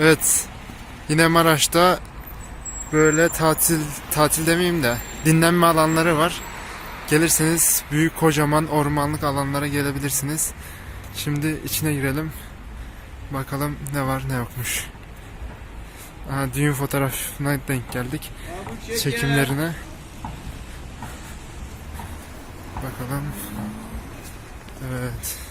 Evet. Yine Maraş'ta böyle tatil tatil demeyeyim de dinlenme alanları var. Gelirseniz büyük kocaman ormanlık alanlara gelebilirsiniz. Şimdi içine girelim. Bakalım ne var ne yokmuş. Aha, düğün fotoğrafına denk geldik. Çekimlerine. Bakalım. Evet.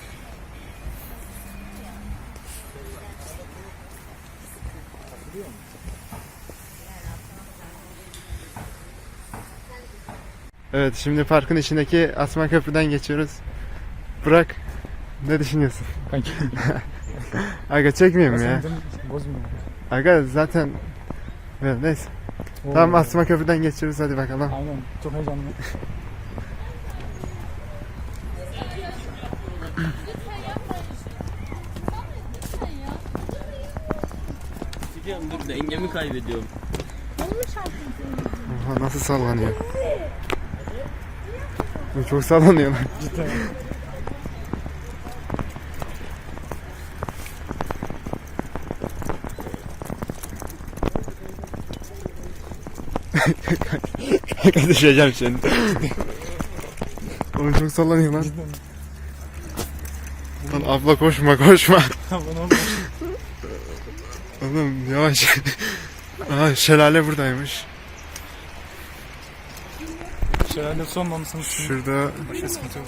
Evet şimdi parkın içindeki Asma Köprü'den geçiyoruz. Burak ne düşünüyorsun? Kanki. Aga çekmeyeyim mi ya? Bozmuyor. Aga zaten Evet, neyse. Oo. Tamam Asma Köprü'den geçiyoruz hadi bakalım. Aynen. Çok heyecanlı. Gidiyorum dur dengemi kaybediyorum. Oha nasıl sallanıyor? Bu çok sallanıyor lan. Cidden. Kanka düşeceğim şimdi. Oğlum çok sallanıyor lan. Cidden. Lan abla koşma koşma. Aman olma. Oğlum yavaş. Aa şelale buradaymış. Şelale sonmamışsınız. Şurada Başka sıkıntı yok.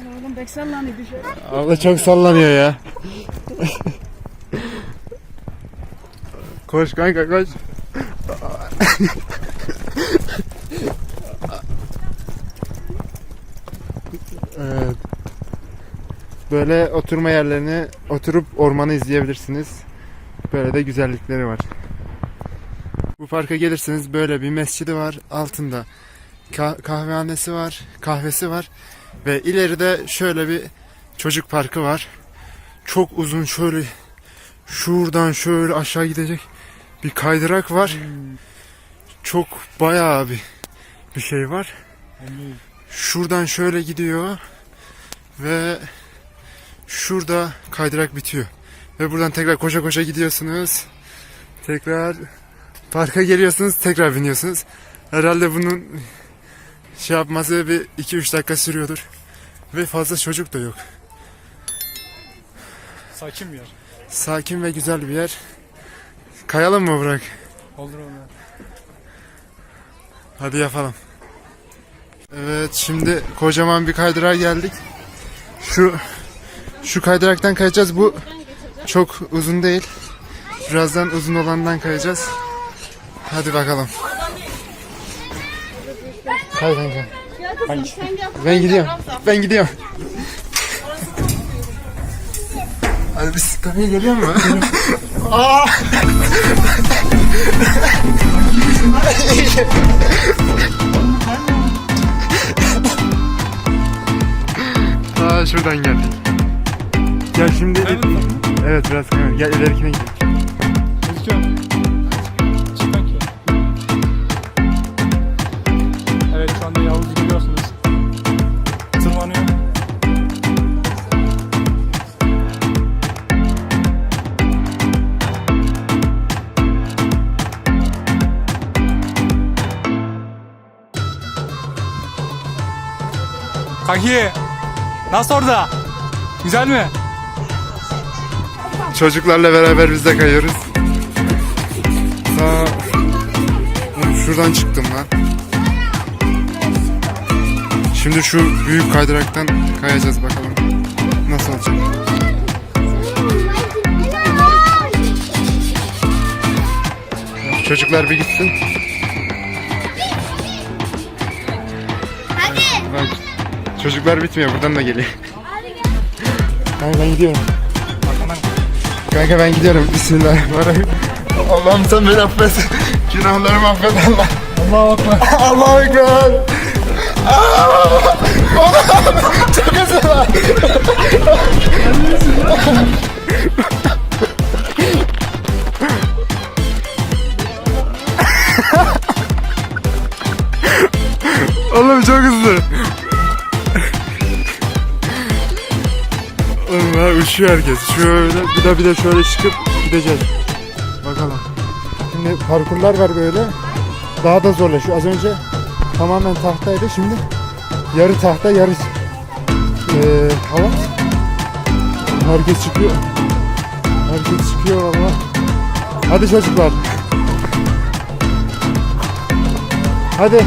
Oğlum beksen lan düşer. abla çok sallanıyor ya. koş kanka koş. evet. Böyle oturma yerlerini oturup ormanı izleyebilirsiniz. Böyle de güzellikleri var. Bu parka gelirseniz böyle bir mescidi var. Altında ka- kahvehanesi var, kahvesi var. Ve ileride şöyle bir çocuk parkı var. Çok uzun şöyle şuradan şöyle aşağı gidecek bir kaydırak var. Çok bayağı bir bir şey var. Şuradan şöyle gidiyor ve şurada kaydırak bitiyor. Ve buradan tekrar koşa koşa gidiyorsunuz. Tekrar parka geliyorsunuz, tekrar biniyorsunuz. Herhalde bunun şey yapması bir 2-3 dakika sürüyordur. Ve fazla çocuk da yok. sakin bir yer. Sakin ve güzel bir yer. Kayalım mı Burak? Olur olur. Hadi yapalım. Evet şimdi kocaman bir kaydırağa geldik. Şu şu kaydıraktan kayacağız. Bu çok uzun değil. Birazdan uzun olandan kayacağız. Hadi bakalım. Kay kanka. Ben gidiyorum. Ben gidiyorum. Hadi biz kanka geliyor mu? Aa! Aa şuradan geldik. Gel şimdi evet biraz kanka gel ilerikine gidelim. Gözüküyor. Çık kanki. Evet şu anda Yavuz'u görüyorsunuz. Tırmanıyor. Kanki nasıl orada? Güzel mi? Çocuklarla beraber biz de kayıyoruz. Aa, şuradan çıktım lan. Şimdi şu büyük kaydıraktan kayacağız bakalım. Nasıl olacak? Çocuklar bir gitsin. Hadi. Çocuklar bitmiyor buradan da geliyor. Kanka ben gidiyorum. Kanka ben gidiyorum. Bismillahirrahmanirrahim. Allah'ım sen beni affet. Günahlarımı affet Allah. Allah'a bakma. Allahu Ekber. Oğlum, Çok hızlı Koşuyor herkes. Şöyle bir de bir de şöyle çıkıp gideceğiz. Bakalım. Şimdi parkurlar var böyle. Daha da zorlaşıyor. Az önce tamamen tahtaydı. Şimdi yarı tahta yarı eee halat. Herkes çıkıyor. Herkes çıkıyor valla. Hadi çocuklar. Hadi.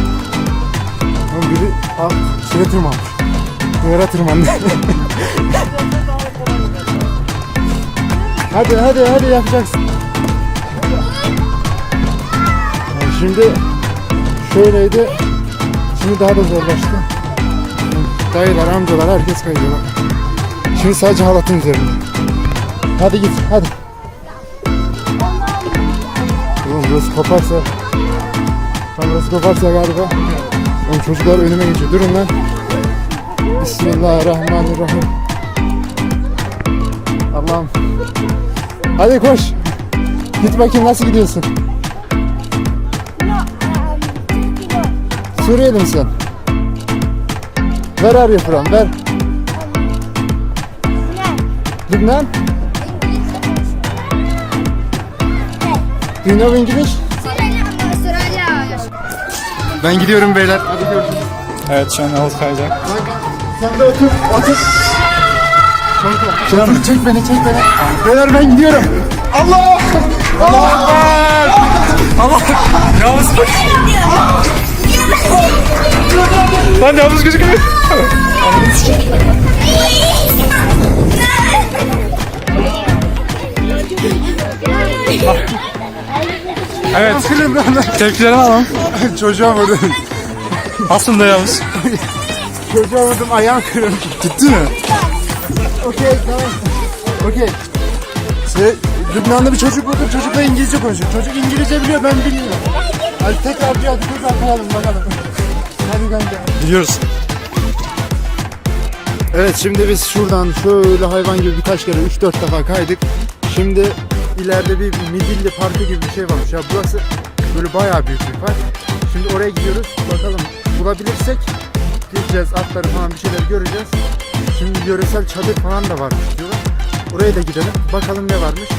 Biri ah, şeye tırmanmış. Duvara tırmandı. hadi hadi hadi yapacaksın. Yani şimdi şöyleydi. Şimdi daha da zorlaştı. Dayılar, amcalar herkes kayıyor. Şimdi sadece halatın üzerinde. Hadi git hadi. Oğlum burası koparsa. Tam burası koparsa galiba. Oğlum çocuklar önüme geçiyor. Durun lan. Bismillahirrahmanirrahim. Allah'ım. Hadi koş. Git bakayım nasıl gidiyorsun? Suriyeli misin? Where are you from? Where? Lübnan? Do you know English? Ben gidiyorum beyler. Hadi görüşürüz. Evet şu an Yavuz kayacak. Sen de otur, otur. Otur, çek beni, çek beni. Beyler ben gidiyorum. Allah! Allah! Allah! Yavuz Lan Yavuz gözüküyor. Evet. Tepkilerimi alalım. Çocuğa vurdum. Aslında Yavuz. Çocuğa vurdum, ayağım kırıldı. Gitti mi? Okey, tamam. Okey. Şey, Lübnan'da bir çocuk buldum, çocukla İngilizce konuşuyor. Çocuk İngilizce biliyor, ben bilmiyorum. Hadi tekrar bir hadi tekrar kayalım bakalım. Hadi kanka. Gidiyoruz. Evet şimdi biz şuradan şöyle hayvan gibi birkaç kere 3-4 defa kaydık. Şimdi ileride bir Midilli Parkı gibi bir şey varmış ya. Burası böyle bayağı büyük bir park. Şimdi oraya gidiyoruz. Bakalım bulabilirsek gideceğiz. Atları falan bir şeyler göreceğiz. Şimdi yöresel çadır falan da varmış diyorlar. Oraya da gidelim. Bakalım ne varmış.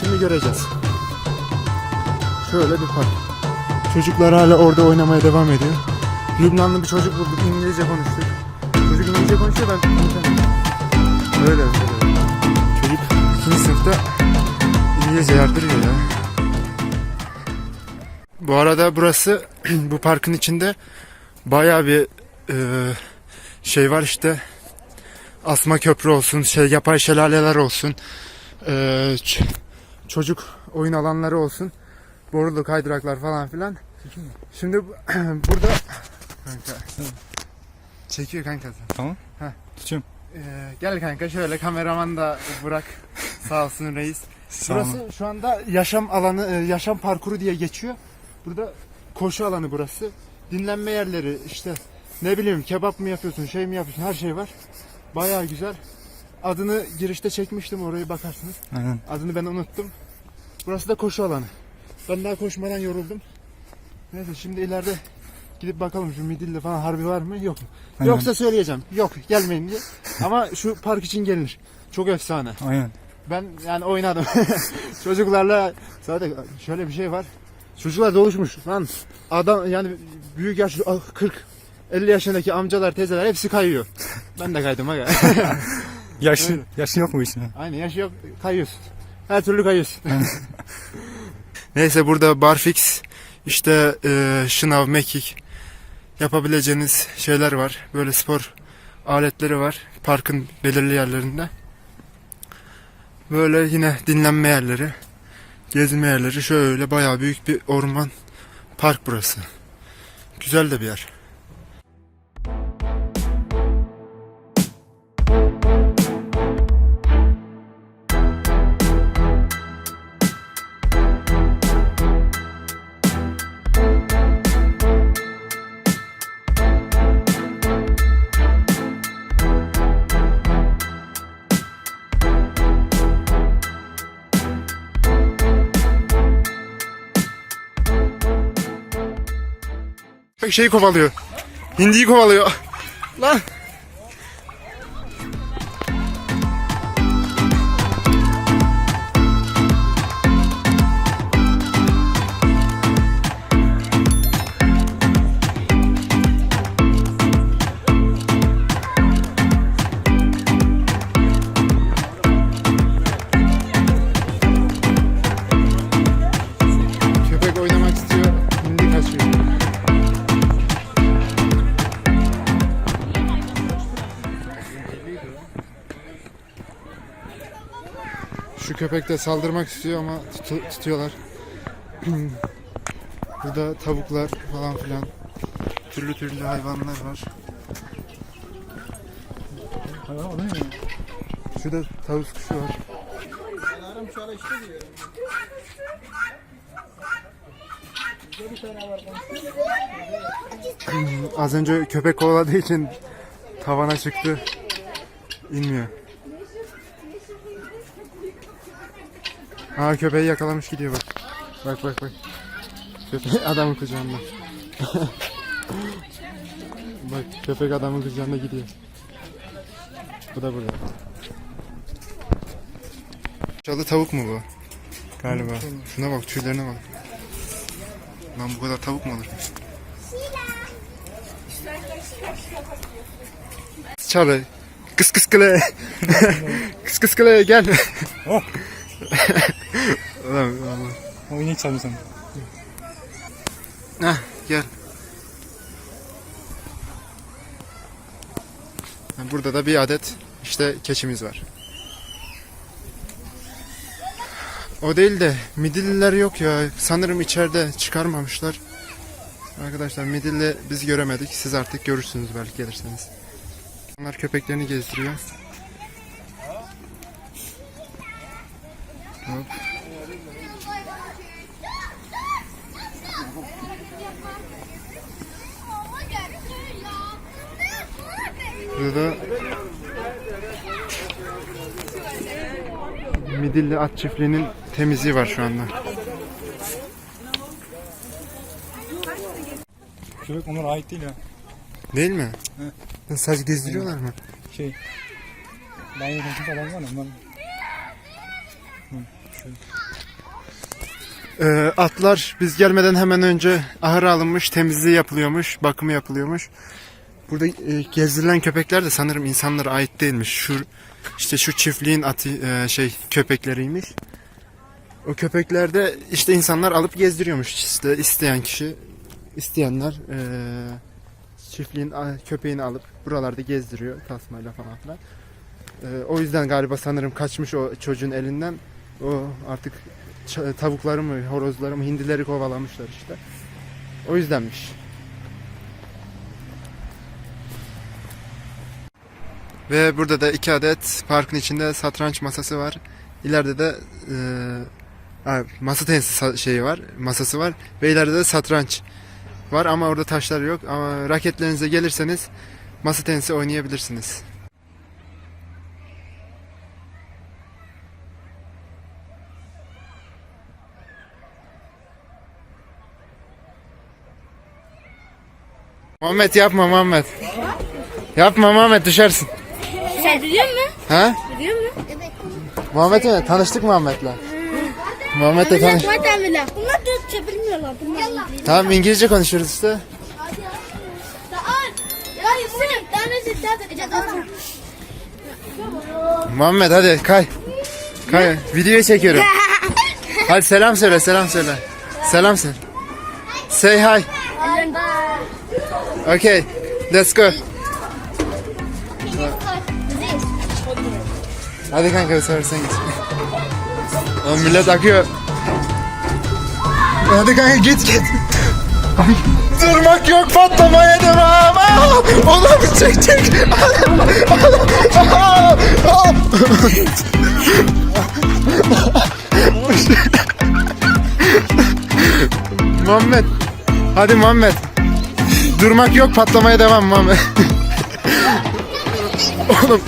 Şimdi göreceğiz. Şöyle bir park. Çocuklar hala orada oynamaya devam ediyor. Lübnanlı bir çocuk bulduk. İngilizce konuştuk. Çocuk İngilizce konuşuyor ben. Öyle öyle. Çocuk ikinci sınıfta İngilizce yardırıyor ya. Bu arada burası bu parkın içinde bayağı bir e, şey var işte asma köprü olsun, şey yapay şelaleler olsun, e, çocuk oyun alanları olsun, borulu kaydıraklar falan filan. Şimdi bu- burada kanka, çekiyor kanka. Tamam. Heh. Tutuyorum. Ee, gel kanka şöyle kameraman da bırak sağ olsun reis. Sağ Burası şu anda yaşam alanı, e, yaşam parkuru diye geçiyor. Burada koşu alanı burası. Dinlenme yerleri işte ne bileyim kebap mı yapıyorsun, şey mi yapıyorsun her şey var. Bayağı güzel. Adını girişte çekmiştim orayı bakarsınız. Aynen. Adını ben unuttum. Burası da koşu alanı. Ben daha koşmadan yoruldum. Neyse şimdi ileride gidip bakalım şu midilli falan harbi var mı yok mu? Aynen. Yoksa söyleyeceğim. Yok gelmeyin diye. Ama şu park için gelinir. Çok efsane. Aynen. Ben yani oynadım. Çocuklarla zaten şöyle bir şey var. Çocuklar doluşmuş lan. Adam yani büyük yaş 40 50 yaşındaki amcalar, teyzeler hepsi kayıyor. Ben de kaydım aga. Yaşı, Öyle. yaşı yok mu işin? Aynı yaş yok kayıyorsun. Her türlü kayıyorsun. Neyse burada barfix işte e, şınav, mekik yapabileceğiniz şeyler var. Böyle spor aletleri var parkın belirli yerlerinde. Böyle yine dinlenme yerleri, gezme yerleri şöyle bayağı büyük bir orman park burası. Güzel de bir yer. Şeyi kovalıyor. Hindiyi kovalıyor. Lan. Köpek de saldırmak istiyor ama tutu- tutuyorlar. Burada tavuklar falan filan. Türlü türlü hayvanlar var. Şurada tavus kuşu var. Az önce köpek kovaladığı için tavana çıktı. İnmiyor. Aa köpeği yakalamış gidiyor bak. Bak bak bak. Köpek adamın kucağında. bak köpek adamın kucağında gidiyor. Bu da burada. Çalı tavuk mu bu? Galiba. Şuna bak tüylerine bak. Lan bu kadar tavuk mu olur? Çalı. Kıs kıs kıle. kıs kıs kıle gel. Ulan. O inek sen. Heh, gel. Burada da bir adet işte keçimiz var. O değil de midilliler yok ya. Sanırım içeride çıkarmamışlar. Arkadaşlar midilli biz göremedik. Siz artık görürsünüz belki gelirseniz. Onlar köpeklerini gezdiriyor. Burada Midilli at çiftliğinin temizliği var şu anda. Köpek onlara ait değil ya. Değil mi? Sadece gezdiriyorlar mı? Şey. Banyo falan var ya. Ee, atlar biz gelmeden hemen önce ahıra alınmış, temizliği yapılıyormuş, bakımı yapılıyormuş. Burada e, gezdirilen köpekler de sanırım insanlara ait değilmiş. Şu işte şu çiftliğin atı e, şey köpekleriymiş. O köpeklerde işte insanlar alıp gezdiriyormuş işte isteyen kişi, isteyenler e, çiftliğin köpeğini alıp buralarda gezdiriyor tasmayla falan filan. O yüzden galiba sanırım kaçmış o çocuğun elinden. O artık tavukları mı, horozları mı, hindileri kovalamışlar işte. O yüzdenmiş. Ve burada da iki adet parkın içinde satranç masası var. İleride de e, masa tenisi şeyi var, masası var. Ve ileride de satranç var ama orada taşlar yok. Ama raketlerinize gelirseniz masa tenisi oynayabilirsiniz. Muhammed yapma Muhammed. Yapma Muhammed düşersin. Sen biliyor musun? Ha? Biliyor musun? Evet. Muhammed'le tanıştık Muhammed'le. Muhammed'le tanış. Bunlar Türkçe bilmiyorlar. Bunlar. Tamam İngilizce konuşuyoruz işte. Muhammed hadi kay. Kay. Video çekiyorum. Hadi selam söyle, selam söyle. Selam söyle. Say hi. Okay. Let's go. Hadi kanka bu sefer sen git. Oğlum millet akıyor. Hadi kanka git git. Durmak yok patlamaya devam. Aa, Oğlum çek çek. Aa. Muhammed. Hadi Muhammed. Durmak yok patlamaya devam Muhammed. Oğlum.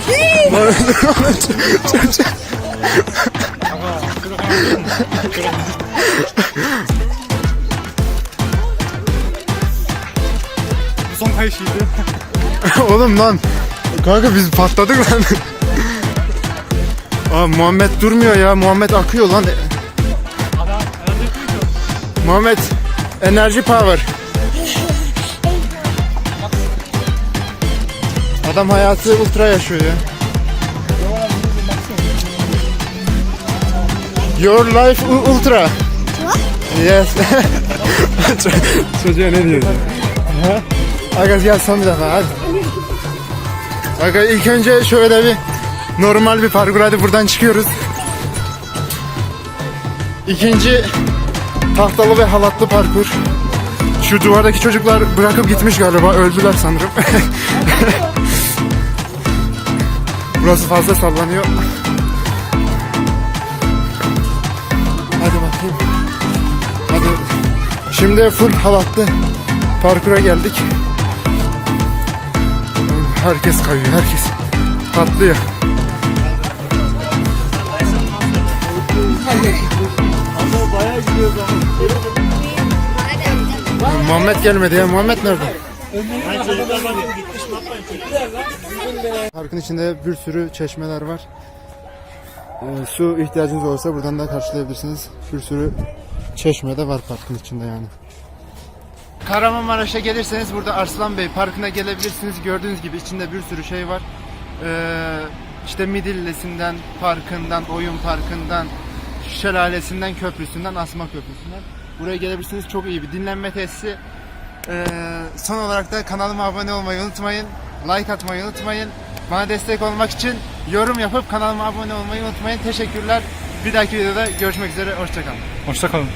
Son kayışıydı. Oğlum lan. Kanka biz patladık lan. Aa, Muhammed durmuyor ya. Muhammed akıyor lan. Muhammed enerji power. Adam hayatı ultra yaşıyor ya. Your life ultra. Yes. Çocuğa ne diyorsun? Aga gel son bir defa hadi. Aga ilk önce şöyle bir normal bir parkur hadi buradan çıkıyoruz. İkinci tahtalı ve halatlı parkur. Şu duvardaki çocuklar bırakıp gitmiş galiba. Öldüler sanırım. Burası fazla sallanıyor. Hadi bakayım. Hadi. Şimdi full halatlı parkura geldik. Herkes kayıyor, herkes patlıyor. Muhammed gelmedi ya. Muhammed nerede? Parkın içinde bir sürü çeşmeler var. Ee, su ihtiyacınız olursa buradan da karşılayabilirsiniz. Bir sürü çeşme de var parkın içinde yani. Kahramanmaraş'a gelirseniz burada Arslan Bey Parkı'na gelebilirsiniz. Gördüğünüz gibi içinde bir sürü şey var. Ee, işte Midillesi'nden, parkından, oyun parkından, şelalesinden, köprüsünden, Asma Köprüsü'nden. Buraya gelebilirsiniz. Çok iyi bir dinlenme tesisi. Ee, son olarak da kanalıma abone olmayı unutmayın. Like atmayı unutmayın. Bana destek olmak için yorum yapıp kanalıma abone olmayı unutmayın. Teşekkürler. Bir dahaki videoda görüşmek üzere. Hoşçakalın. Hoşça kalın.